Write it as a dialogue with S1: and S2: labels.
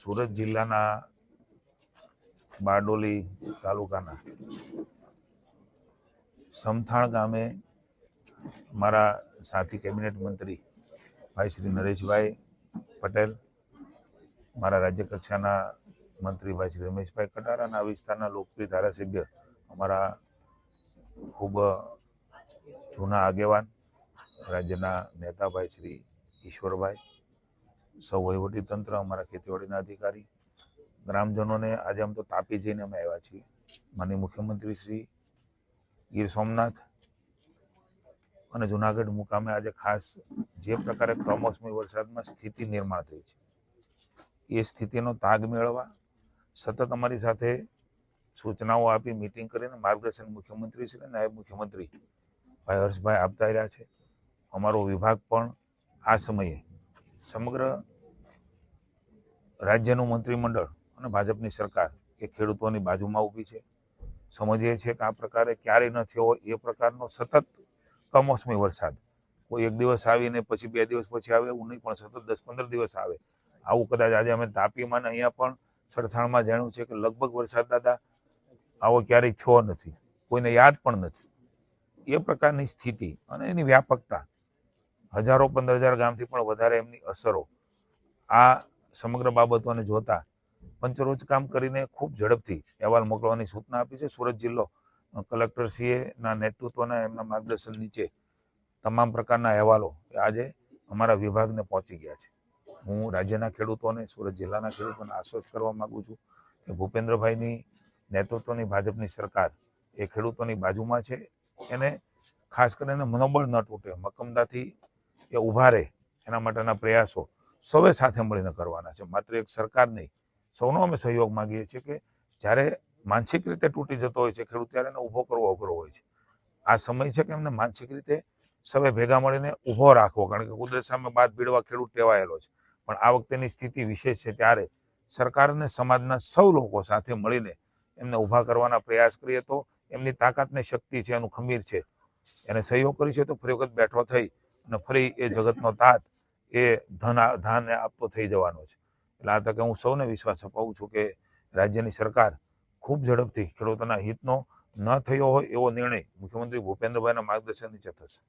S1: સુરત જિલ્લાના બારડોલી તાલુકાના સમથાણ ગામે મારા સાથી કેબિનેટ મંત્રી ભાઈ શ્રી નરેશભાઈ પટેલ, મારા રાજ્ય કક્ષાના મંત્રી ભાઈ શ્રી રમેશભાઈ કટારા અને આ વિસ્તારના લોકપ્રિય ધારાસભ્ય અમારા ખૂબ જૂના આગેવાન, રાજ્યના નેતા ભાઈ શ્રી ઈશ્વરભાઈ સૌ વહીવટી તંત્ર અમારા ખેતીવાડીના અધિકારી, ગ્રામજનોને આજે આમ તો તાપી જઈને અમે આવ્યા છીએ. માનનીય મુખ્યમંત્રી શ્રી ગીર સોમનાથ અને જુનાગઢ મુકામે આજે ખાસ જે પ્રકારે કમોસમી વરસાદમાં સ્થિતિ નિર્માણ થઈ છે. એ સ્થિતિનો તાગ મેળવવા સતત અમારી સાથે સૂચનાઓ આપી, મિટિંગ કરીને માર્ગદર્શન મુખ્યમંત્રી શ્રી નાયબ મુખ્યમંત્રી ભાઈ હર્ષભાઈ આપતા રહ્યા છે. અમારો વિભાગ પણ આ સમયે સમગ્ર રાજ્યનું મંત્રીમંડળ અને ભાજપની સરકાર એ ખેડૂતોની બાજુમાં ઊભી છે. સમજીએ છીએ કે આ પ્રકારે ક્યારેય ન થયો એ પ્રકારનો સતત કમોસમી વરસાદ. કોઈ એક દિવસ આવીને પછી બે દિવસ પછી આવે એવું નહીં, પણ સતત દસ પંદર દિવસ આવે. આવું કદાચ આજે અમે તાપીમાં અહીંયા પણ સરથાણમાં જાણ્યું છે કે લગભગ વરસાદ દાદા આવો ક્યારેય થયો નથી. કોઈને યાદ પણ નથી. એ પ્રકારની સ્થિતિ અને એની વ્યાપકતા હજારો પંદર હજાર ગામથી પણ વધારે એમની અસરો આ સમગ્ર બાબતોને જોતા પંચરોજ કામ કરીને ખૂબ ઝડપથી અહેવાલ મોકલવાની સૂચના આપી છે. સુરત જિલ્લો કલેક્ટરશ્રીએના નેતૃત્વના એમના માર્ગદર્શન નીચે તમામ પ્રકારના અહેવાલો આજે અમારા વિભાગને પહોંચી ગયા છે. હું રાજ્યના ખેડૂતોને, સુરત જિલ્લાના ખેડૂતોને આશ્વસ્ત કરવા માગું છું કે ભૂપેન્દ્રભાઈની નેતૃત્વની ભાજપની સરકાર એ ખેડૂતોની બાજુમાં છે. એને ખાસ કરીને મનોબળ ન તૂટે મક્કમતાથી એ ઊભા રહે, એના માટેના પ્રયાસો સૌએ સાથે મળીને કરવાના છે. માત્ર એક સરકાર નહીં, સૌનો અમે સહયોગ માગીએ છીએ કે જ્યારે માનસિક રીતે તૂટી જતો હોય છે, ખેડૂત ત્યારે એને ઊભો કરવો અઘરો હોય છે. આ સમય છે કે એમને માનસિક રીતે સૌએ ભેગા મળીને ઊભો રાખવો, કારણ કે કુદરત સામે બાદ ભીડવા ખેડૂત ટેવાયેલો છે. પણ આ વખતેની સ્થિતિ વિશેષ છે ત્યારે સરકાર અને સમાજના સૌ લોકો સાથે મળીને એમને ઊભા કરવાના પ્રયાસ કરીએ તો એમની તાકાતને શક્તિ છે, એનું ખમીર છે. એને સહયોગ કરી છે તો ફરી વખત બેઠો થઈ અને ફરી એ જગતનો તાત, એ ધન ધાન આપતો થઈ જવાનો છે. એટલે આ તકે હું સૌને વિશ્વાસ અપાવું છું કે રાજ્યની સરકાર ખૂબ ઝડપથી ખેડૂતોના હિતનો ન થયો હોય એવો નિર્ણય મુખ્યમંત્રી ભૂપેન્દ્રભાઈના માર્ગદર્શન નીચે થશે.